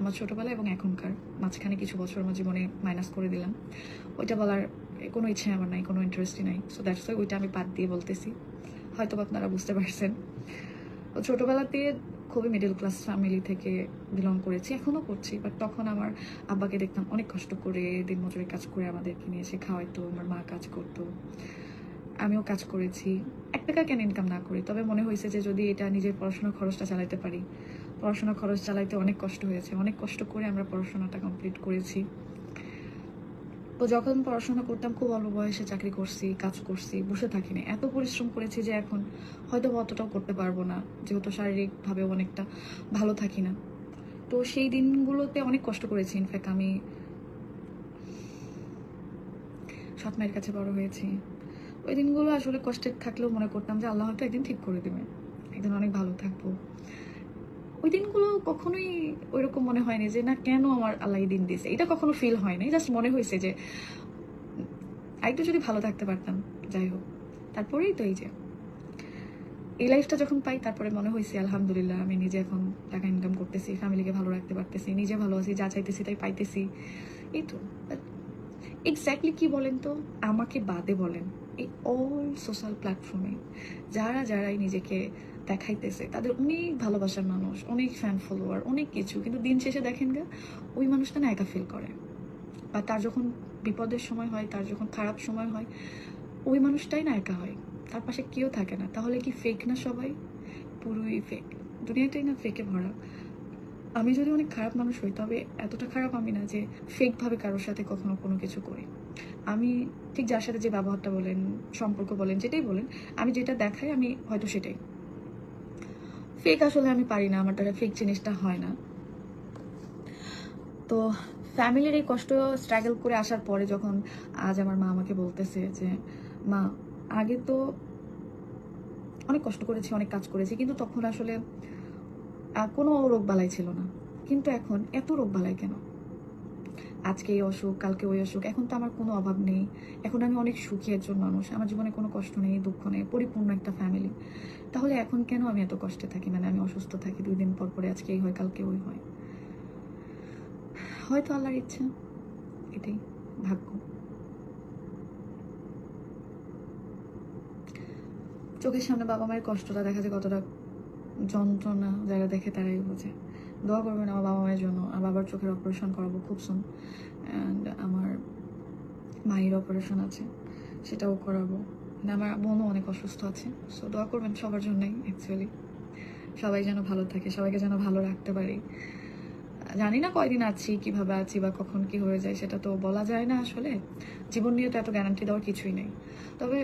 আমার ছোটবেলা এবং এখনকার। মাঝখানে কিছু বছর আমার জীবনে মাইনাস করে দিলাম। ওইটা বলার কোনো ইচ্ছে আমার নাই, কোনো ইন্টারেস্টই নাই। সো দ্যাটস ওয়াই ওইটা আমি বাদ দিয়ে বলতেছি। হয়তো আপনারা বুঝতে পারছেন। ছোটবেলাতে খুবই মিডল ক্লাস ফ্যামিলি থেকে বিলং করেছি এখনও করছি। বাট তখন আমার আব্বাকে দেখতাম অনেক কষ্ট করে দিন মজুরি কাজ করে আমাদেরকে নিয়ে এসে খাওয়াইতো, আমার মা কাজ করতো। আমিও কাজ করেছি। এক টাকা কেন ইনকাম না করি? তবে মনে হয়েছে যে যদি এটা নিজের পড়াশোনার খরচটা চালাতে পারি পড়াশোনার খরচ চালাইতে অনেক কষ্ট হয়েছে। অনেক কষ্ট করে আমরা পড়াশোনাটা কমপ্লিট করেছি। তো যখন পড়াশোনা করতাম, খুব অল্প বয়সে চাকরি করছি, কাজ করছি, বসে থাকিনি। এত পরিশ্রম করেছি যে এখন হয়তো অতটাও করতে পারব না, যেহেতু শারীরিকভাবে অনেকটা ভালো থাকি না। তো সেই দিনগুলোতে অনেক কষ্ট করেছি। ইনফ্যাক্ট আমি সৎ মায়ের কাছে বড় হয়েছি। ওই দিনগুলো আসলে কষ্টের থাকলেও মনে করতাম যে আল্লাহ হয়তো একদিন ঠিক করে দেবে। একদিন অনেক ভালো থাকব। ওই দিনগুলো কখনোই ওইরকম মনে হয়নি যে, না, কেন আমার আল্লাহ দিন দিয়েছে? এটা কখনো ফিল হয়নি। জাস্ট মনে হয়েছে যে, আরেকটু যদি ভালো থাকতে পারতাম, যাই হোক। তারপরেই তো এই যে, এই লাইফটা যখন পাই, তারপরে মনে হয়েছে, আলহামদুলিল্লাহ, আমি নিজে এখন টাকা ইনকাম করতেছি ফ্যামিলিকে ভালো রাখতে পারতেছি, নিজে ভালো আছি, যা চাইতেছি তাই পাইতেছি। এই তো এক্স্যাক্টলি কি বলেন তো? আমাকে বাদে বলেন। এই অল সোশ্যাল প্ল্যাটফর্মে যারা, যারাই নিজেকে দেখাইতেছে। তাদের অনেক ভালোবাসার মানুষ, অনেক ফ্যান ফলোয়ার অনেক কিছু। কিন্তু দিন শেষে দেখেন গা, ওই মানুষটা না একা ফিল করে। বা তার যখন বিপদের সময় হয়, তার যখন খারাপ সময় হয়, ওই মানুষটাই না একা হয়। তার পাশে কেউ থাকে না। তাহলে কি ফেক না সবাই? পুরোই ফেক দুনিয়াটাই না ফেকে ভরা। আমি যদি অনেক খারাপ মানুষ হই, তবে এতটা খারাপ আমি না যে ফেকভাবে কারোর সাথে কখনো কোনো কিছু করি। আমি ঠিক যার সাথে যে ব্যবহারটা বলেন, সম্পর্ক বলেন, যেটাই বলেন, আমি যেটা দেখাই, আমি হয়তো সেটাই। ফেক আসলে আমি পারি না, আমার দ্বারা ফেক জিনিসটা হয় না। তো ফ্যামিলির এই কষ্ট স্ট্রাগল করে আসার পরে যখন আজ আমার মা আমাকে বলতেছে যে, মা, আগে তো অনেক কষ্ট করেছি, অনেক কাজ করেছি, কিন্তু তখন আসলে কোনো রোগ বালাই ছিল না। কিন্তু এখন এত রোগ বালাই কেন? আজকে এই অসুখ, কালকে ওই অসুখ, এখন তো আমার কোনো অভাব নেই। এখন আমি অনেক সুখী একজন মানুষ। আমার জীবনে কোনো কষ্ট নেই, দুঃখ নেই, পরিপূর্ণ একটা ফ্যামিলি তাহলে এখন কেন আমি এত কষ্টে থাকি? মানে আমি অসুস্থ থাকি, দুই দিন পর পরে আজকে এই হয়, কালকে ওই হয়। হয়তো আল্লাহর ইচ্ছা, এটাই ভাগ্য। চোখের সামনে বাবা মায়ের কষ্টটা দেখা যায় কতটা যন্ত্রণা, যারা দেখে তারাই বোঝে। দোয়া করবেন আমার বাবা মায়ের জন্য। আর বাবার চোখের অপারেশন করাবো খুব সুন অ্যান্ড আমার মায়ের অপারেশন আছে, সেটাও করাবো। আমার বোনও অনেক অসুস্থ আছে। সো দোয়া করবেন সবার জন্যই অ্যাকচুয়ালি সবাই যেন ভালো থাকে, সবাইকে যেন ভালো রাখতে পারি। জানি না কয়দিন আছি, কীভাবে আছি বা কখন কি হয়ে যায়, সেটা তো বলা যায় না আসলে। জীবন নিয়ে তো এত গ্যারান্টি দেওয়ার কিছুই নেই। তবে